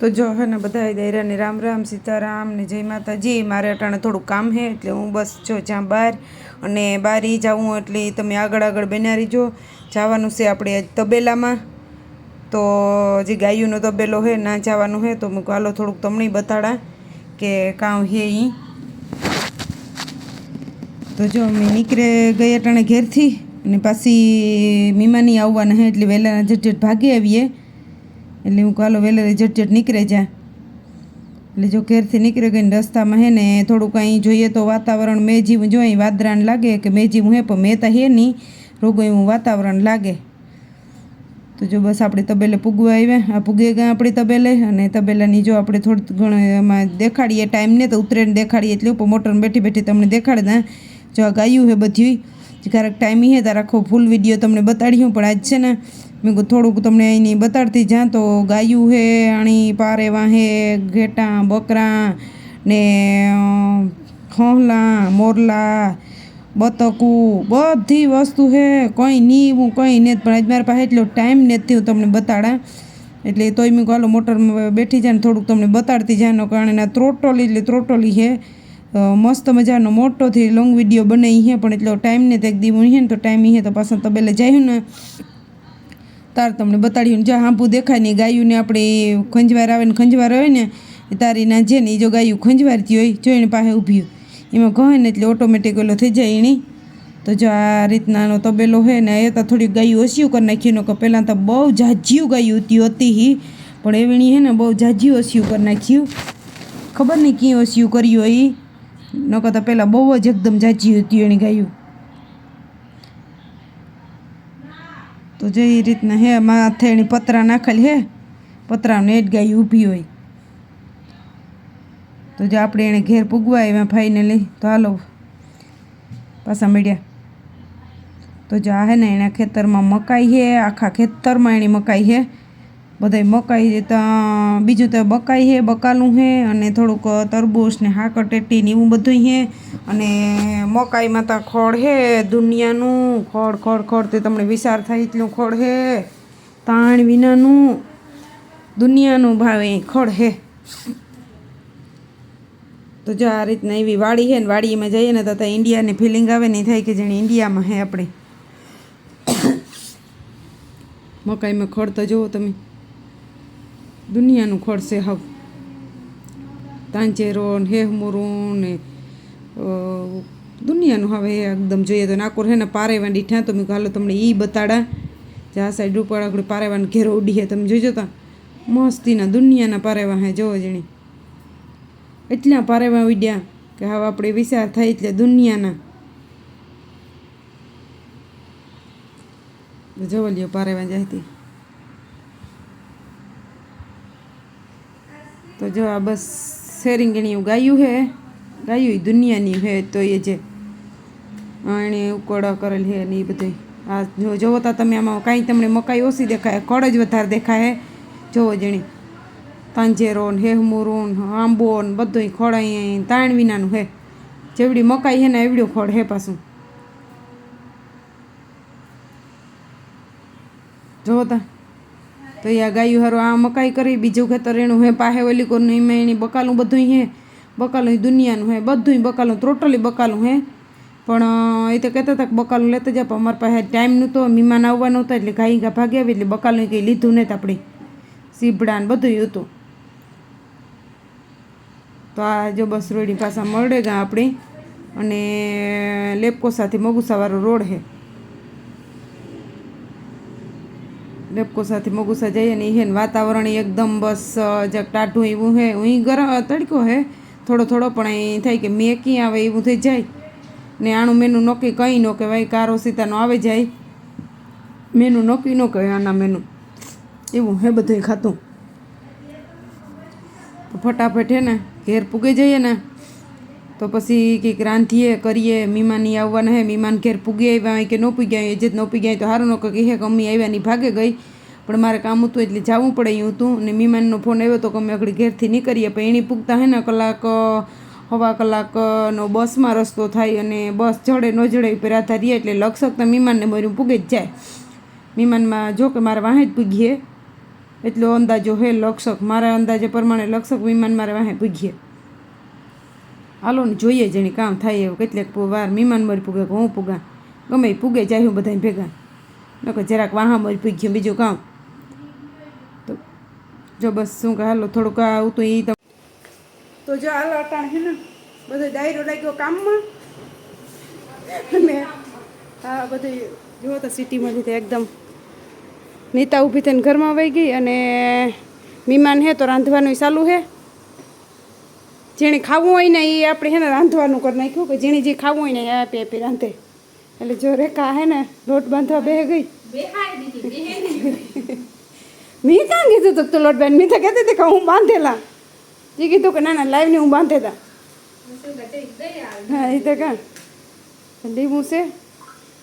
તો જો હે ને બધા દૈરાને રામ રામ, સીતારામ ને જય માતાજી. મારે અટાણે થોડું કામ છે એટલે હું બસ જો જ્યાં બહાર અને બહાર ઈ જાઉં એટલે તમે આગળ આગળ બન્યા રહીજો જવાનું છે આપણે તબેલામાં. તો જે ગાયુંનો તબેલો છે ના જવાનું છે તો મૂકો હાલો થોડુંક તમને બતાડા કે કાં હે એ તો જો અમે નીકળે ગઈ અટાણે ઘેરથી અને પાછી મીમાની આવવાના હે, એટલે વહેલા ઝટઝટ ભાગી આવીએ. એટલે હું કાલો વહેલે ઝટઝટ નીકળે જા. એટલે જો ઘેરથી નીકળી ગઈને રસ્તામાં હે ને થોડું કંઈ જોઈએ તો વાતાવરણ મેં જેવું જો અહીં વાદરાણ લાગે કે મેં જેવું હે, પણ મેં તો હે નહીં. રોગો એવું વાતાવરણ લાગે. તો જો બસ આપણે તબેલે પૂગવા આવ્યા આ પૂગે ગયા આપણી તબેલે અને તબેલાની જો આપણે થોડું ઘણું એમાં દેખાડીએ ટાઈમને તો ઉતરેને દેખાડીએ એટલે ઉપર મોટરને બેઠી બેઠી તમને દેખાડતા જો આ ગાયું હે બધી ક્યારેક ટાઈમ હે તાર આખો ફૂલ વીડિયો તમને બતાડ્યું પણ આજ છે ને મેં થોડુંક તમને અહીંની બતાડતી જ્યાં તો ગાયું હે, આણી પારે વાહે ઘેટા, બકરા ને ખોહલા, મોરલા, બતકું, બધી વસ્તુ હે. કંઈ નહીં હું કંઈ નહીં પણ આજ મારા પાસે એટલો ટાઈમ નથી, હું તમને બતાડા. એટલે તોય મેં કહો મોટરમાં બેઠી જાય થોડુંક તમને બતાડતી જાનો. કારણે ના ત્રોટોલી, એટલે ત્રોટોલી છે મસ્ત મજાનો મોટોથી લોંગ વીડિયો બનાવી છે પણ એટલો ટાઈમ ને તે એક દી હું ને, તો ટાઈમ છે તો પાછા તબેલે જાય ને. તાર તમને બતાડ્યું જ્યાં હાંપું દેખાય ને ગાયુંને આપણે ખંજવાર આવે ને ખંજવાર હોય ને તારી ના છે ને એ જો ગાયું ખંજવારતી હોય, જો એની પાસે ઊભી એમાં કહે ને એટલે ઓટોમેટિક ઓલો થઈ જાય એની. તો જો આ રીતનાનો તબેલો છે ને, એ તો થોડીક ગાયું ઓછિયું કરી નાખ્યું કે પહેલાં તો બહુ જાજ્યું ગાયું હતી હતી હી, પણ એવીણી હે ને બહુ જાજ્યું ઓછિયું કરી નાખ્યું. ખબર નહીં ક્યાં ઓછિયું કર્યું એ નકર તો પહેલાં બહુ જ એકદમ જાજ્યું હતી એની ગાયું. તો જે એ રીતના હે માથે એની પતરા નાખેલ હે, પતરાને એટ ગાય ઊભી હોય. તો જે આપણે એને ઘેર પૂગવા આવ્યા ફાઇનલી તો હાલો પાછા મળ્યા. તો જો હે ને, એના ખેતરમાં મકાઈ છે આખા ખેતરમાં એની મકાઈ છે બધાય મકાઈ બીજું તો બકાઈ હે બકાલું હે અને થોડુંક તરબૂચ ને હાકર ટેટી ને એવું બધું હે અને મકાઈમાં તો ખોળ હે દુનિયાનું. ખોળ ખોળ ખોળ તે તમને વિચાર થાય એટલું ખોળ હે તાણ વિનાનું દુનિયાનું ભાવે ખોળ હે તો જો આ રીતના એવી વાડી છે ને, વાડીમાં જઈએ ને તો ત્યાં ઇન્ડિયાની ફિલિંગ આવે ને થાય કે જેણે ઇન્ડિયામાં હે આપણે. મકાઈમાં ખડ તો જુઓ તમે. દુનિયાનું ખોળશે હવ તાંચેરો ને હેહમુરું ને દુનિયાનું હવે એકદમ જોઈએ તો નાકોર હે ને પારેવાન ડીઠા તો મેં હાલો, તમને એ બતાડા. જે આ સાઈડ ઉપર આપણે પારેવાન ઘેરો ઉડી હે, તમે જોઈજો તા મસ્તીના દુનિયાના પારેવા હે, જોવો જણી. એટલા પારેવા ઉડ્યા કે હવે આપણે વિચાર થાય એટલે દુનિયાના. જોવો લ્યો, પારેવા જાયતી તો જો આ બસ શેરીંગણીયું ગાયું હે, ગાયું દુનિયાની હે, તો એ જે એણે ઉકોડા કરેલ હે ને એ બધું. આ જો જોવો તા તમે આમાં કાંઈ તમને મકાઈ ઓછી દેખાય કળ જ વધારે દેખાય જોવો જણી. તાંજેરો ને હેહમુરો ને આંબો ને બધું ખોળ અહીં તાણ વિનાનું હે. જેવડી મકાઈ હે ને એવડ્યું ખોળ હે પાછું. જોવો તા. તો એ આ ગાયું હારું આ મકાઈ કરી, બીજું ખેતર એનું હે પાહે ઓલી કોરનું એમાં એની બકાલું બધું હે. બકાલું દુનિયાનું હે બધું બકાલું ટોટલી બકાલું હે. પણ એ તો કહેતા હતા કે બકાલું લેતા જાય પણ અમારા પાસે ટાઈમ નહોતો, મહેમાન આવવાનું હતા એટલે ગાય ગા ભાગી આવી, એટલે બકાલું કંઈ લીધું નહીં આપણે. સીબડા ને બધું હતું. તો આ જો બસ રોડી પાછા મળે ગા આપણી. અને લેપકો સાથે મગુસાવાળો રોડ છે લેપકોસાથી મગુસા જઈએ ને એ વાતાવરણ એકદમ બસ જક ટાઢું એવું હે હું ગરમ તડકો હે. થોડો થોડો, પણ અહીં થાય કે મેં ક્યાં આવે એવું થઈ જાય. ને આનું મેનુ નોકી કંઈ ન કહેવાય, કારો સીતાનો આવે જાય. મેનુ નોકી ન કહેવાય આના મેનુ એવું હે બધું ખાતું. ફટાફટ હે ને ઘેર પૂગી જઈએ ને. તો પછી કંઈક રાંધીએ, કરીએ મીમાની આવવાના હે મીમાન ઘેર પૂગી આવ્યા કે ન પૂગ્યા હોય જે ન પૂગ્યા હોય તો સારું ન કહે કે અમ્મી આવ્યા ની ભાગે ગઈ. પણ મારે કામ હતું એટલે જવું પડે એવું હતું અને મીમાનનો ફોન આવ્યો તો કે અમે આગળ ઘેરથી નીકળીએ. પણ એની પૂગતા હે ને કલાક, હવા કલાકનો બસમાં રસ્તો થાય અને બસ જડે ન જડે પર આધાર રહીએ એટલે લક્ષક તો મહેમાનને મર્યું પૂગે જ જાય. મીમાનમાં જો કે મારે વાહે જ પૂગીએ. એટલો અંદાજો હે લક્ષક. મારા અંદાજે પ્રમાણે લક્ષક વિમાન મારે વાહે પૂગીએ. હાલો ને જોઈએ જેને કામ થાય એવું. કેટલેક વાર વિમાન મરી પૂગે, કે હું પૂગા? ગમે પૂગે, જાય હું બધાને ભેગા. નકર જરાક વાહા મરી પૂગ્યું બીજું કામ. તો જો બસ શું કે હાલો, થોડુંક આવું તો એ તો જો હાલો અટાણ હે ને, બધો ડાયરો લાગ્યો કામમાં. અને હા બધું જુઓ તો સિટીમાંથી તો એકદમ નીતા ઊભી થઈને ઘરમાં વહી ગઈ અને મહેમાન હે તો રાંધવાનું ચાલુ હે. જેણે ખાવું હોય ને એ આપણે હે ને રાંધવાનું કરી નાખ્યું કે જેણે જે ખાવું હોય ને એ આપી આપી રાંધે. એટલે જો રેખા હે ને લોટ બાંધવા બે ગઈ. મેં ક્યાં કીધું તો તું લોટ બેન મેં તો કહેતી હતી કે હું બાંધેલા. એ કીધું કે ના ના લાઈવની હું બાંધેલા. હા એ તો કાં લીંબુ છે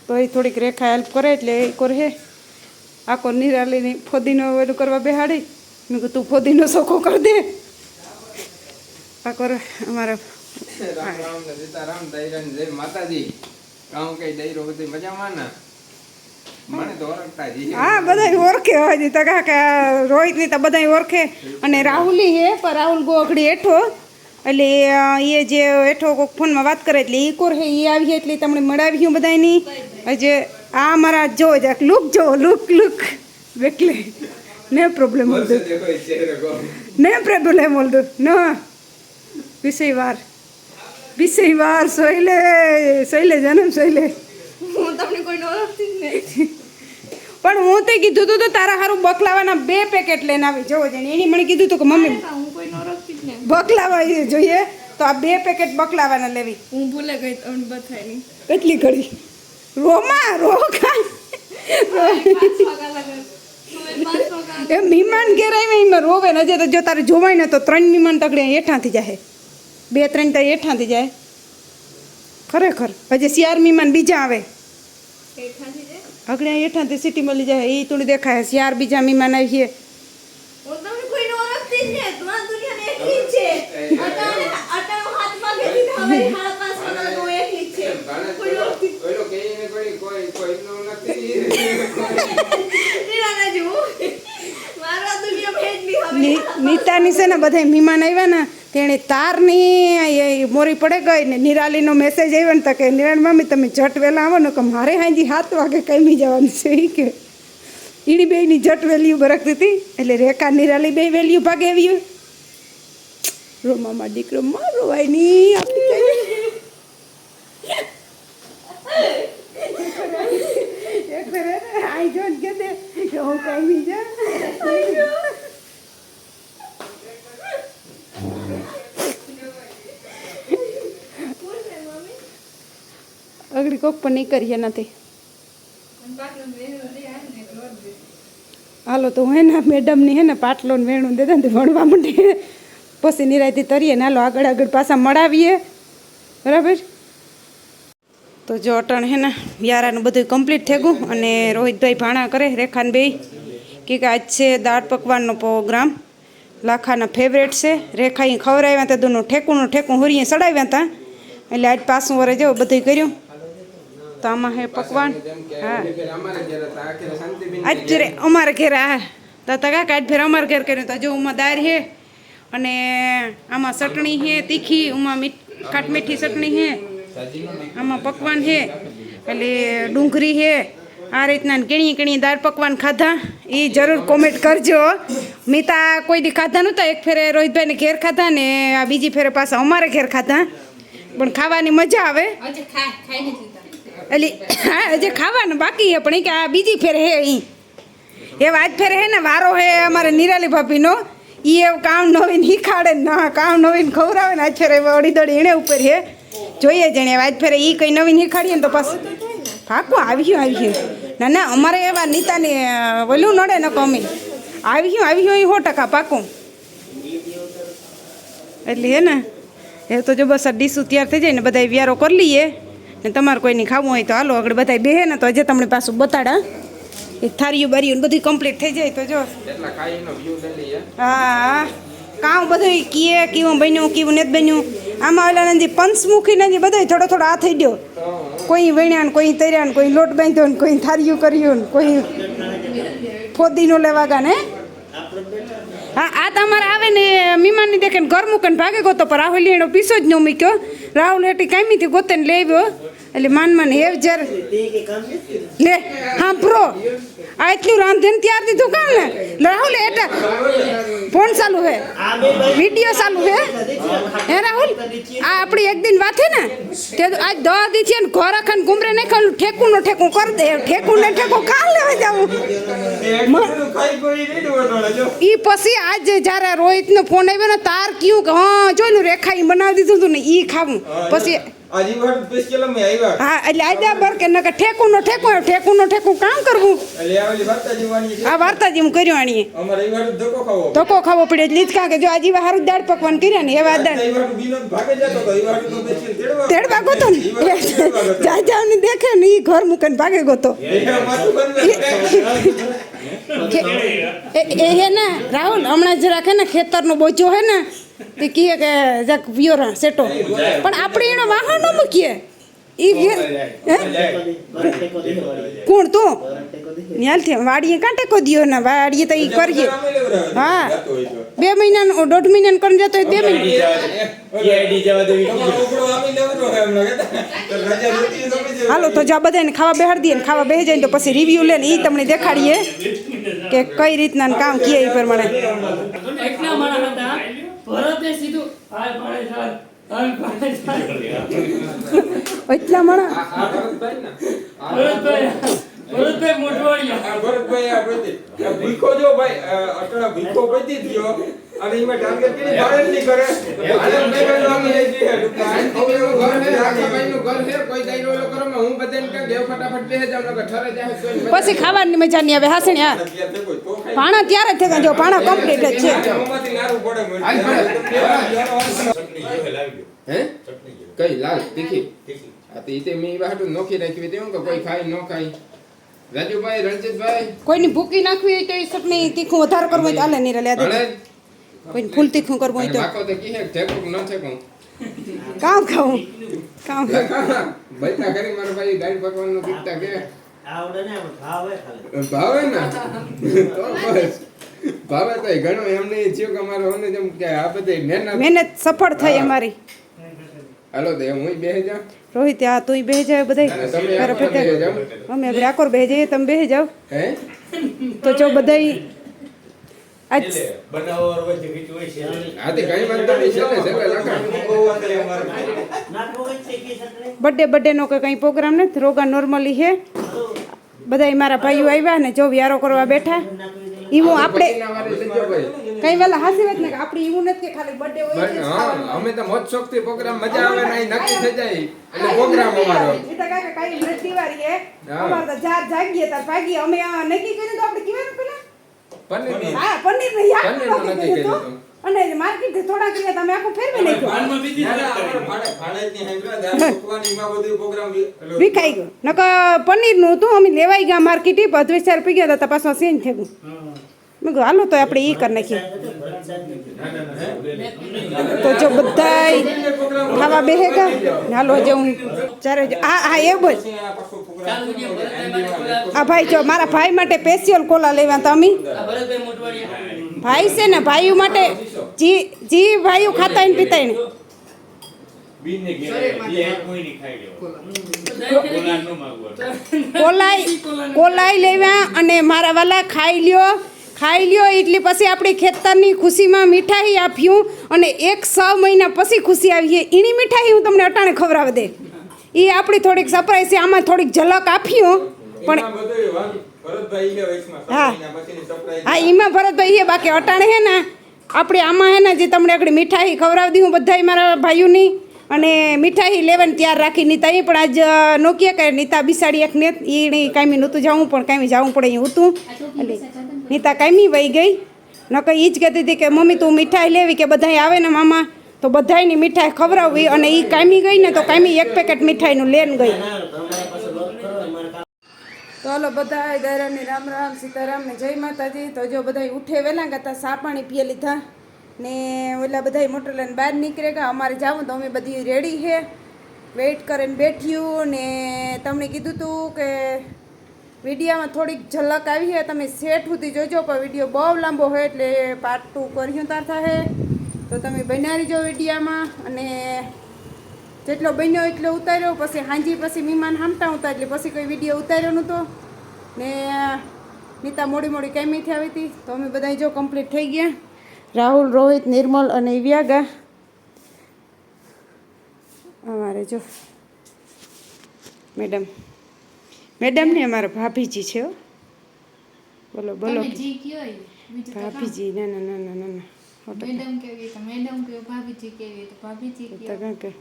તો એ થોડીક રેખા હેલ્પ કરે એટલે એ કરે આખો નિરાલીની ફોદીનો એનું કરવા બેહાડી. મેં કીધું તું ફોદીનો સોખો કરી દે. આ કરે અમારા રામ રામ ને સીતારામ દૈરાન જય માતાજી. કામ કઈ દૈરો બધી મજામાં ને. હા બધા ઓળખે હોય તો કા કે રોહિતની તો બધા ઓળખે. અને રાહુલી હે પણ રાહુલ ગોખડી હેઠો. એટલે એ જે હેઠો કોક ફોનમાં વાત કરે એટલે એ કોર હે એ આવી એટલે તમને મળાવ્યું બધાની હજે આ મારા જો જાક લુક જો લુક લુક. એટલે ને પ્રોબ્લેમ કહો. ને પ્રોબ્લેમ બોલતો ન. વિષય વાર. વિષય વાર સોયલે સોયલે જન્મ સોયલે. હું તમને કોઈને ઓળખતી જ નહીં. પણ હું તે કીધું તું તો તારા હારું બકલાવાના બે પેકેટ લઈને આવી. જવો છે એની મને કીધું તું કે મમ્મી હું કોઈને ઓળખતી જ નહીં. બકલાવા જોઈએ તો આ બે પેકેટ બકલાવાના લેવી. હું ભૂલે ગઈ તમને બતાવી કેટલી ઘડી. રોમાં રોકા એ મહેમાન ઘેર આવે એમાં રોવે ને હજી તો જો તારે જોવાય ને તો ત્રણ મહેમાન તકડે હેઠાંથી જાય બે ત્રણ તો હેઠાંથી જાય. ખરેખર. હજી શિયાર મહેમાન બીજા આવે. આગળ હેઠાંથી સિટી મળી જાય. એ તું દેખાય. શિયાર બીજા મહેમાન આવીએ નીતા ને છે. ને બધા મહેમાન આવ્યા ને તેણે તારની મોરી પડે ગઈ ને નિરાલીનો મેસેજ આવ્યો ને તો કે નિરાલ મમ્મી તમે જટ વહેલા આવો ને કે મારે હાજી સાત વાગે કમી જવાનું છે. એ કે ઈડી બેયની જટ વેલ્યુ બરકતી હતી, એટલે રેખા નિરાલી બે વેલ્યુ ભાગે આવી રોમામાં દીકરો, મારો ભાઈ ની કઈ એક ફેરે આઈ જો ને કે દે કે હું કમી જા અગડી કોક પણ નહીં કરીએ નથી. હાલો, તો હું એના મેડમની હે ને પાટલો વેણું દેતા ને ભણવા માંડે. પછી નિરાયથી તરીએ ને હાલો, આગળ આગળ પાછા મળાવીએ. બરાબર? તો જો અટણ હે ને યારાનું બધું કમ્પ્લીટ થઈ ગયું અને રોહિતભાઈ ભાણા કરે, રેખાન બે કે આજ છે દાળ પકવાનનો પ્રોગ્રામ. લાખાના ફેવરેટ છે. રેખા અહીં ખવડાવ્યા હતા દોનું ઠેકુનું ઠેકું હોરીએ સડાવ્યા હતા. એટલે આજ પાછું વરે જેવું બધું કર્યું. તો આમાં હે પકવાન? હા. ફેર અમારે ઘેર આ દાતા શાંતિબેન આજ ફેરે અમારે ઘેર આ તો તકા આજ ફેર અમારે ઘેર કર્યું. તો જો ઉમાં દાળ હે અને આમાં ચટણી હે તીખી ઉમાં મીઠ ખાટ મીઠી ચટણી હે. આમાં પકવાન હે. એટલે ડુંગળી હે. આ રીતના કીણી કીણી દાળ પકવાન ખાધા. એ જરૂર કોમેન્ટ કરજો. મીતા કોઈ દી ખાધા નહોતા. એક ફેરે રોહિતભાઈને ઘેર ખાધા ને આ બીજી ફેરે પાછા અમારે ઘેર ખાધા. પણ ખાવાની મજા આવે. એટલે હા હજી ખાવાનું બાકી છે, પણ કે આ બીજી ફેર હે અહીં. એ વાત ફેર હે ને, વારો હે અમારે નિરાલી ભાભીનો. ઈ એવું કામ નવીન હિખાડે ને કામ નવીન ખવરાવે ને ફેર અડી દડી એણે ઉપર હે. જોઈએ જણે વાત ફેરે ઈ કંઈ નવીન હિખાડીએ ને તો પાછું પાકું આવ્યું આવ્યું. ના ના, અમારે એવા નીતાને વલું નડે ન કમી. આવ્યું આવ્યું એ સો ટકા પાકું. એટલે હે ને, એ તો જો બસ ડીશું તૈયાર થઈ જાય ને બધા વ્યારો કરી લઈએ. ને તમારે કોઈની ખાવું હોય તો હાલો આગળ બધા બેહે ને તો હજે તમને પાછું બતાડા. એ થારીયું બારીયું બધું કમ્પ્લીટ થઈ જાય તો જો. હા? કાં બધું કીએ કેવું બન્યું કેવું નથી બન્યું. આમાં ઓલા નથી પંચમુખી નથી જે થોડો થોડો આ થઈ ગયો. કોઈ વણ્યા ને કોઈ તર્યા ને કોઈ લોટ બાંધ્યો ને કોઈ થારીયું કર્યું ને કોઈ ફોદીનો લેવા ગા ને હા? આ તમારે આવે ને મીમાની દેખે ઘર મૂકે ભાગે ગોતો પણ રાહુલ એનો પીસો જ ન મૂક્યો. રાહુલ એટી કાંઈથી ગોતે ને લઈ આવ્યો. એટલે માન માન હેવ જર લે હા પ્રો આ એટલું રાંધેન ને ત્યાર દીધું કામ ને? રાહુલ એટા ફોન ચાલુ હે. વીડિયો ચાલુ હે. હે રાહુલ? આ આપણી એક દિન વાત હે ને? તે આજ દવા દી છે ને ઘર ખાન ગુમરે નહીં ખાલું ઠેકું નો ઠેકું કર દે. ઠેકું ને ઠેકું કાલ લેવા જાવું? ઈ પછી આજ જ્યારે રોહિતનો ફોન આવ્યો ને તાર કયું કે હા જોયું રેખા ઈ બનાવી દીધું તું ને ઈ ખાવું. પછી હા એટલે આજા બર કે નકર ઠેકું નો ઠેકું ઠેકું નો ઠેકું કામ કરવું આ વાર્તા જેમ કર્યું આણીએ ધક્કો ખાવો પડે એટલે કાં કે જો આ જીવા હારું દાળ પકવાન કર્યા ને એવા દાળ બીનો ભાગે તો ને જા જા દેખે ને એ ઘર મૂકીને ભાગે ગોતો એ હે ને રાહુલ હમણાં જરાક હે ને ખેતરનો બોજો હે ને તે કહે કે જક વિયોરા સેટો. પણ આપણે એનો વાહન ન મૂકીએ. ઈ? કોણ તું? ન્યાલથી વાડીએ કાં ટેકો દિયો ને વાડીએ તો ઈ કરીએ. હા. બે મહિનાનો દોઢ મહિનાનો કરીને જતો બે મહિના હાલો તો જા બધાને ખાવા બેહાડી દઈએ ને ખાવા બેસી જાય ને તો પછી રિવ્યુ લે ને એ તમને દેખાડીએ કે કઈ રીતના ને કામ કીએ એ પ્રમાણે. એટલા માણસ હતા. ભરતે સીધું હાલ પાડે ચાલ હાલ પાડે ચાલ એટલા માણા? ભરતભાઈ ભરતભાઈ મોટવાડિયા ભીખો જો ભાઈ અટણા ભીખો પતી થયો અને એમાં ટાર્ગેટ કરી. ભાડે જ કરે આને મેં કીધું આમ લઈ જઈએ. પછી ખાવાની મજા નહીં આવે હાસણી હા. ખાઈ પાણા ત્યારે જ ગયા જો પાણા કમ્પ્લીટ જ છે. હે? કઈ લાલ તીખી? આ તો ઈતે મેં એવા હાટું નોખી રાખી હતી. કે કોઈ ખાય ન ખાય. રાજુભાઈ રણજીતભાઈ? કોઈની ભૂકી નાખવી હોય તો એ ચટણી તીખું વધારે કરવું હોય તો આલે નહીં લે દે. કોઈ ફૂલ તીખું કરવું હોય તો. વાકો તો કીહે ઠેકું ન ઠેકું કામ ખાવું. કામ બૈઠા કરી મારા ભાઈ ગાડી પકવાનું કીધતા કે આવડે ને આમ ભાવે ખાલી. ભાવે ને? તો બસ. ભાવે તો ઘણો એમ નહીં થયું કે અમારે ઓને જેમ કે આ બધી મહેનત મહેનત સફળ થઈ અમારી. હાલો તો હું બેહી જાઉં? રોહિત આ તું બેહી જાય બધા તમે ઘરે અમે હવે રાકોર બેહી જઈએ તમે બેહી જાઓ. હે? તો જો બધાય આજ બનાવવા હોય છે બીજું હોય છે. આ તે કઈ વાંધો નહીં છે ને છે ચટણી બર્થડે બર્થડેનો કે કંઈ પ્રોગ્રામ નથી રોગા નોર્મલી છે બધાય મારા ભાઈઓ આવ્યા ને જો વ્યારો કરવા બેઠા એવું આપણે કઈ વેલા હાસી વાત ને કે આપણે એવું નથી કે ખાલી બર્થડે હોય. અમે તો મોજ શોખથી પ્રોગ્રામ મજા આવે ને નક્કી થઈ જાય એટલે પ્રોગ્રામ અમારો. એ તો કાકા કાઈ નથી વારી હે. અમાર તો જાત જાગીએ તાર ભાગીએ. અમે આ નક્કી કર્યું તો આપણે કીધું પેલા? પનીર. હા પનીર ને યાદ નથી કર્યું. અને માર્કેટથી થોડા કર્યા તમે આખું ફેરવી નાખ્યો. ભાનમાં બીજી ના, ના, વાત આપણે કરી. ભાડે- ભાડેજની હાંભળ્યા, દાળ પકવાની એમાં બધું પ્રોગ્રામ પેલું- વિખાઈ ગયું. નકર પનીરનું હતું અમે લેવાઈ ગયા માર્કેટ પદ વિચાર પી ગયા હતા તપાસમાં સેન થઈ ગયું. મેં કહ્યું હાલો તો આપણે એ કરી નાખીએ. તો જો બધાય ખાવા બેહે ગયા હાલો જે હું ચારે આ હા હા એ બોલ આ ભાઈ જો મારા ભાઈ માટે સ્પેશિયલ કોલા લેવા હતા ભાઈ છે ને ભાઈઓ માટે જી જી ભાઈઓ ખાતા ને પીતા ને. કોલાઈ કોલાઈ લેવા અને મારા વાલા ખાઈ લ્યો. ખાઈ લ્યો એટલે પછી આપણી ખેતરની ખુશીમાં મીઠાઈ આપ્યું અને એક છ મહિના પછી ખુશી આવીએ. એની મીઠાઈ હું તમને અટાણે ખવડાવી દે. એ આપણી થોડીક સરપ્રાઈઝ છે આમાં થોડીક ઝલક આપ્યું. પણ હા. હા એમાં ભરતભાઈ એ બાકી અટાણે હે ને આપણે આમાં હે ને જે તમને આગળ મીઠાઈ ખવડાવી દી હું બધાય મારા ભાઈઓની અને મીઠાઈ લેવાની તૈયાર રાખી નીતા એ પણ આજ નોકીએ કે નીતા બિસાડી એક ને એ કાંઈ નહોતું જવું પણ કાંઈ જવું પડે એ હતું એટલે નીતા કાંઈ વહી ગઈ. નકર એ જ કહેતી હતી કે મમ્મી તું મીઠાઈ લેવી કે બધાય આવે ને મામા તો બધાયની મીઠાઈ ખવડાવવી. અને એ કાયમી ગઈ ને તો કાયમી એક પેકેટ મીઠાઈનું લેન ગઈ તમારા પાસે વર્ક કરો અમારે કામ તો હાલો બધા દૈરાની રામ રામ સીતારામ ને જય માતાજી. તો જો બધા ઉઠે વહેલા કરતા સા પાણી પીએ લીધા. ને ઓલા બધા મોટર લઈને બહાર નીકળે ગયા. અમારે જાવું તો અમે બધી રેડી છે વેઇટ કરીને બેઠ્યું ને તમને કીધું તું કે વિડીયામાં થોડીક ઝલક આવી છે તમે સેટ સુધી જોજો, પણ વીડિયો બહુ લાંબો હોય એટલે પાર્ટ ટુ કર્યું તાર થાય તો તમે બનાવી જો વિડીયામાં અને જેટલો બન્યો એટલો ઉતાર્યો પછી હાંજી પછી મહેમાન હામતા હતા એટલે પછી કોઈ વીડિયો ઉતાર્યો નહોતો. ને નીતા મોડી મોડી કેમીથી આવી હતી તો અમે બધા જો કમ્પ્લીટ થઈ ગયા. રાહુલ રોહિત નિર્મલ અને વ્યાગા. અમારે જો મેડમ. મેડમ ને અમારા ભાભીજી છે હો. બોલો બોલો. ભાભીજી ના ના ના ના ના મેડમ કેવી મેડમ કેવી ભાભીજી કેવી ભાભીજી કાં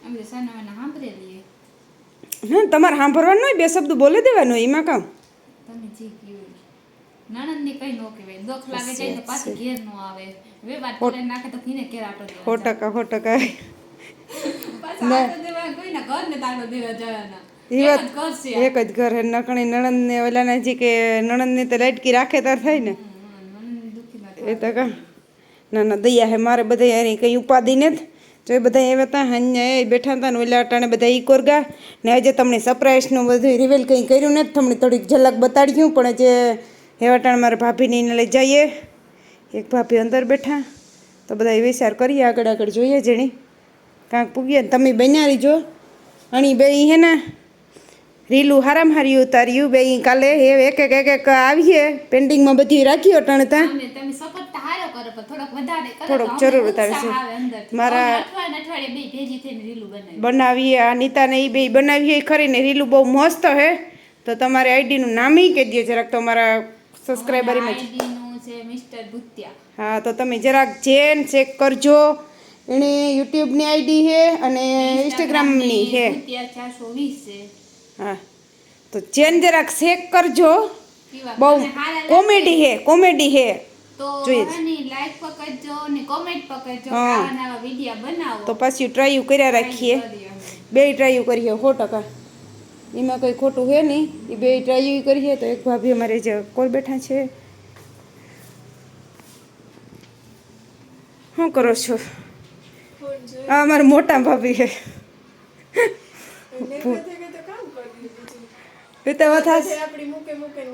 કે અમે તો સાના સાંભળેલી ના તમારે સાંભળવાનું હોય બે શબ્દ બોલી દેવાનો એમાં કામ? તમે જી કયો નણંદને કઈ નો કહેવાય. દુઃખ લાગે જાય તો પાછી ઘેર નો આવે. વે વાત કરે નાખે તો કીને ઘેર આટો સો ટકા સો ટકા પાછા આટો દેવા કોઈના ઘરને તાળો દેવા જવાના. એક જ ઘર હે નકણી નણંદ ને ઓલાના જે કે નણંદ ને તો લાટકી રાખે તાર થાય ને. એ તો કા ના ના દયા હે મારે બધા યાર કંઈ ઉપાધિ નથી. જો એ બધા એવા હતા એ બેઠા હતા ને ઓલા અટાણે બધા ઈ કોરગા ને આજે તમને સરપ્રાઈઝનું બધું રિવેલ કંઈ કર્યું નથી તમને થોડીક ઝલક બતાડ્યું, પણ જે હેવાટાણ મારા ભાભીને લઈ જઈએ. એક ભાભી અંદર બેઠા. તો બધા વિચાર કરીએ આગળ આગળ જોઈએ જેણી. કાંક પૂગીએ તમે બન્યા રહીજો. અણી બે હે ને, રીલું હારામ હારી ઉતાર્યું, બે કાલે એ એક એક એક એક આવીએ. પેન્ડિંગમાં બધી રાખ્યું અટાણે ત્યાં કરો પણ થોડોક વધારે કરો થોડોક જરૂર વધારે છે. મારા- અઠવાડિયે બે ભેગી થઈને રીલું બનાવી બનાવીએ આ નીતાને એ બે બનાવીએ ખરી ને રીલું બહુ મસ્ત હે. તો તમારી આઈડીનું નામ એ કહી દે જરાક તમારા સબસ્ક્રાઈબરમાં છે મિસ્ટર ભૂત્યા. હા તો તમે જરાક જેન ચેક કરજો. એણે યુટ્યુબની આઈડી છે અને ઇન્સ્ટાગ્રામની છે ચારસો વીસ છે. હા તો જેન જરાક ચેક કરજો. બહુ કોમેડી હે કોમેડી હા. આવા નવા વિડિયા બનાવો. તો પછી ટ્રાયુ કર્યા રાખીએ. બે ટ્રાયુ કરીએ સો ટકા. એમાં કંઈ ખોટું છે નહીં. એ બે ટ્રાયુ કરીએ તો એક ભાભી અમારે જે કોલ બેઠા છે. શું કરો છો? આ અમારા મોટા ભાભી છે એ તો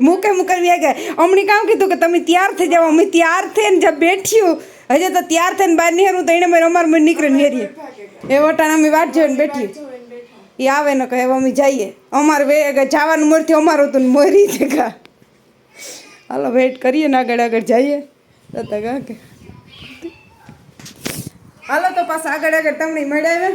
મૂકે મૂકે ગયા. હમણાં કામ કીધું કે તમે તૈયાર થઈ જાઓ. અમે તૈયાર થઈને જ્યાં બેઠ્યું હજે તો તૈયાર થઈને બહાર નીકળું તો એને મેં અમારે મને નીકળીને વેરીએ એ વટાણ અમે વાટ જોઈને બેઠી. એ આવે ને કહે અમે જઈએ. અમારે વે જવાનું મળથી અમારું હતું મોરી છે કા હાલો વેઇટ કરીએ ને આગળ આગળ જઈએ. તો તો કે હાલો તો પાછા આગળ આગળ તમને મળ્યા